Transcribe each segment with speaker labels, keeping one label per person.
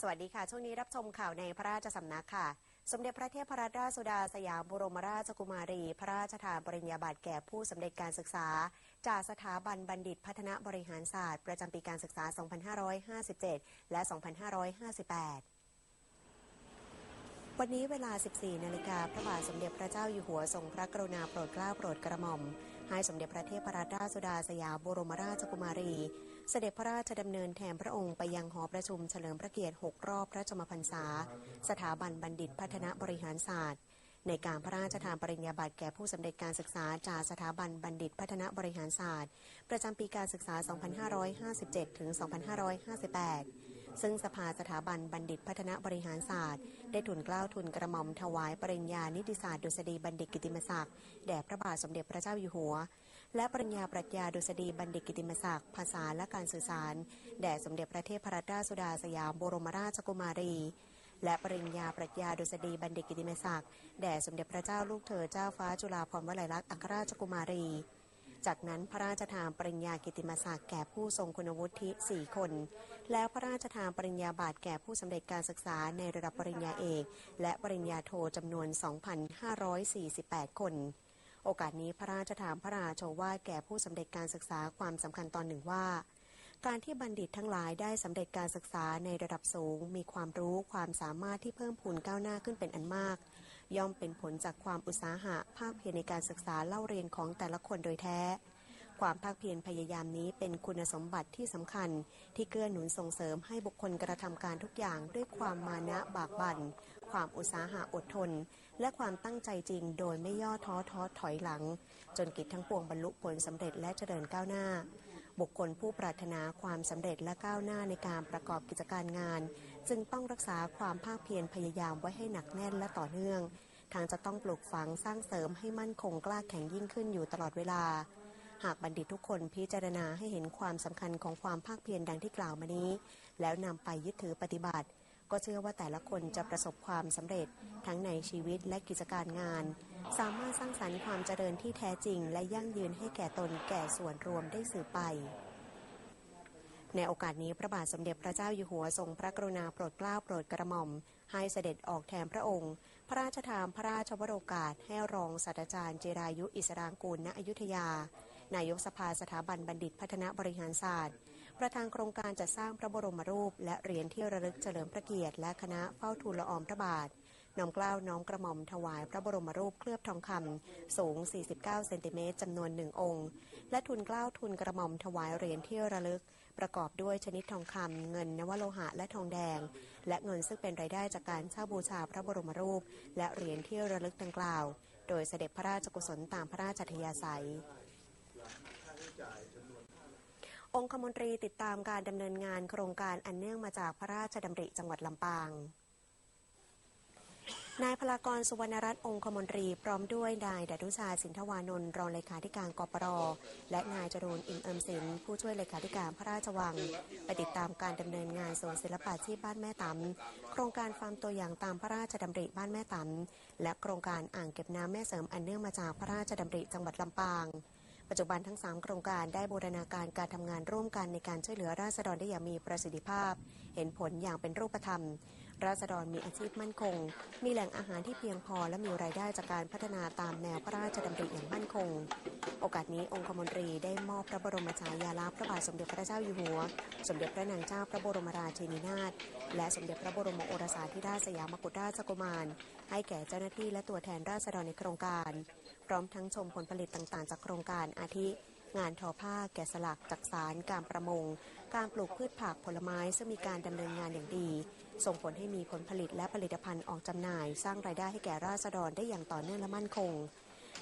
Speaker 1: สวัสดีค่ะ ช่วงนี้รับชมข่าวในพระราชสำนักค่ะ สมเด็จพระเทพรัตนราชสุดาสยามบรมราชกุมารี พระราชทานปริญญาบัตรแก่ผู้สำเร็จการศึกษา จากสถาบันบัณฑิตพัฒนาบริหารศาสตร์ ประจำปีการศึกษา 2557 และ 2558 วันนี้เวลา 14 นาฬิกาพระบาทสมเด็จพระเจ้าอยู่หัวทรงพระกรุณาโปรดเกล้าโปรดกระหม่อม ให้สมเด็จพระเทพรัตนราชสุดาสยามบรมราชกุมารี เสด็จพระราชดำเนินแทนพระองค์ไปยังหอประชุมเฉลิมพระเกียรติ 6 รอบพระชมพรรษา สถาบันบัณฑิตพัฒนบริหารศาสตร์ ในการพระราชทานปริญญาบัตรแก่ผู้สำเร็จการศึกษาจากสถาบันบัณฑิตพัฒนบริหารศาสตร์ ประจำปีการศึกษา 2557 ถึง 2558 ซึ่งสภาสถาบันบัณฑิตพัฒนาบริหารศาสตร์ ได้ทุนกล้าวทุนกระหม่อมถวาย ปริญญานิติศาสตร์ดุษฎีบัณฑิตกิติมศักดิ์แด่พระบาทสมเด็จพระเจ้าอยู่หัว และปริญญาปรัชญาดุษฎีบัณฑิตกิติมศักดิ์ภาษาและการสื่อสารแด่สมเด็จพระเทพรัตนราชสุดาสยามบรมราชกุมารีและปริญญาปรัชญาดุษฎีบัณฑิตกิติมศักดิ์แด่สมเด็จพระเจ้าลูกเธอเจ้าฟ้าจุฬาภรณ์วลัยลักษณ์อัครราชกุมารี จากนั้นพระราชทานปริญญากิติมศักดิ์แก่ผู้ทรงคุณวุฒิ4คน แล้วพระราชทานปริญญาบัตรแก่ผู้สำเร็จการศึกษาในระดับปริญญาเอกและปริญญาโทจำนวน 2,548 คนโอกาสนี้พระราชทานพระราโชวาแก่ผู้สำเร็จการศึกษาความสำคัญตอนหนึ่งว่า การที่บัณฑิตทั้งหลายได้สำเร็จการศึกษาในระดับสูง มีความรู้ความสามารถที่เพิ่มพูนก้าวหน้าขึ้นเป็นอันมาก ย่อมเป็นผลจากความอุตสาหะภาคเพียรในการศึกษาเล่าเรียนของแต่ละคนโดยแท้ ความภาคเพียรพยายามนี้เป็นคุณสมบัติที่สำคัญ ที่เกื้อหนุนส่งเสริมให้บุคคลกระทำการทุกอย่างด้วยความมานะบากบัน่น ความอุตสาหะอดทน และความตั้งใจจริงโดยไม่ย่อท้อท้อถอยหลัง จนกิจทั้งปวงบรรลุผลสำเร็จและเจริญก้าวหน้า บุคคลผู้ปรารถนาความสำเร็จและก้าวหน้าในการประกอบกิจการงาน จึงต้องรักษาความภาคเพียรพยายามไว้ให้หนักแน่นและต่อเนื่อง ทางจะต้องปลูกฝังสร้างเสริมให้มั่นคงกล้าแข็งยิ่งขึ้นอยู่ตลอดเวลา หากบัณฑิตทุกคนพิจารณาให้เห็นความสำคัญของความภาคเพียรดังที่กล่าวมานี้ แล้วนำไปยึดถือปฏิบัติ ก็เชื่อว่าแต่ละคนจะประสบความสำเร็จทั้งในชีวิตและกิจการงาน สามารถสร้างสรรค์ความเจริญที่แท้จริง และยั่งยืนให้แก่ตนแก่ส่วนรวมได้สืบไป ในโอกาสนี้พระบาทสมเด็จพระเจ้าอยู่หัวทรงพระกรุณาโปรดเกล้าโปรดกระหม่อม ให้เสด็จออกแทนพระองค์ พระราชทานพระราชวโรกาสให้รองศาสตราจารย์เจรายุอิสรางกูลณอยุธยา นายกสภาสถาบันบัณฑิตพัฒนบริหารศาสตร์ ประธานโครงการจัดสร้างพระบรมรูป และเหรียญที่ระลึกเฉลิมพระเกียรติ และคณะเฝ้าทูลละอองพระบาทน้อมกล้าวน้อมกระหม่อมถวายพระบรมรูปเคลือบทองคำสูง 49 เซนติเมตรจำนวนหนึ่งองค์ และทุนกล้าวทุนกระหม่อมถวายเหรียญที่ระลึก ประกอบด้วยชนิดทองคำเงินนวโลหะและทองแดง และเงินซึ่งเป็นรายได้จากการเช่าบูชาพระบรมรูป และเหรียญที่ระลึกดังกล่าว โดยเสด็จพระราชกุศลตามพระราชอัธยาศัย องคมนตรีติดตามการดำเนินงานโครงการอันเนื่องมาจากพระราชดำริจังหวัดลำปาง นายพลากรสุวรรณรัตน์องคมนตรีพร้อมด้วยนายดารุชาสินทวานนท์รองเลขาธิการกปรและนายจรูนอิมเอิมศิลป์ผู้ช่วยเลขาธิการพระราชวัง ไปติดตามการดำเนินงานศูนย์ศิลปาชีพบ้านแม่ตำโครงการฟาร์มตัวอย่างตามพระราชดำริบ้านแม่ตำและโครงการอ่างเก็บน้ำแม่เสริมอันเนื่องมาจากพระราชดำริจังหวัดลำปาง ปัจจุบันทั้ง 3 โครงการได้บูรณาการการทำงานร่วมกันในการช่วยเหลือราษฎรได้อย่างมีประสิทธิภาพ เห็นผลอย่างเป็นรูปธรรม ราษฎรมีอาชีพมั่นคง มีแหล่งอาหารที่เพียงพอ และมีรายได้จากการพัฒนาตามแนวพระราชดำริอย่างมั่นคง โอกาสนี้องคมนตรีได้มอบพระบรมฉายาลักษณ์พระบาทสมเด็จพระเจ้าอยู่หัว สมเด็จพระนางเจ้าพระบรมราชินีนาถ และสมเด็จพระบรมโอรสาธิราชสยามกุฎราชกุมาร ให้แก่เจ้าหน้าที่และตัวแทนราษฎรในโครงการ พร้อมทั้งชมผลผลิตต่างๆ จากโครงการอาทิงานทอผ้าแกะสลักจักสารการประมง การปลูกพืชผักผลไม้ซึ่งมีการดำเนินงานอย่างดี ส่งผลให้มีผลผลิตและผลิตภัณฑ์ออกจำหน่าย สร้างรายได้ให้แก่ราษฎรได้อย่างต่อเนื่องและมั่นคง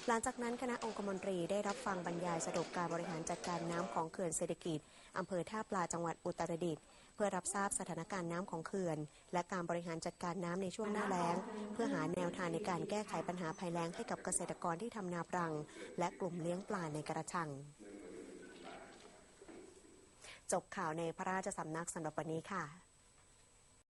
Speaker 1: หลังจากนั้นคณะองคมนตรีได้รับฟังบรรยายสรุปการบริหารจัดการน้ำของเขื่อนเศรษฐกิจอำเภอท่าปลาจังหวัดอุตรดิตถ์เพื่อรับทราบสถานการณ์น้ำของเขื่อน และการบริหารจัดการน้ำในช่วงหน้าแล้ง เพื่อหาแนวทางในการแก้ไขปัญหาภัยแล้งให้กับเกษตรกรที่ทำนาปรัง และกลุ่มเลี้ยงปลาในกระชัง จบข่าวในพระราชสำนักสำหรับวันนี้ค่ะ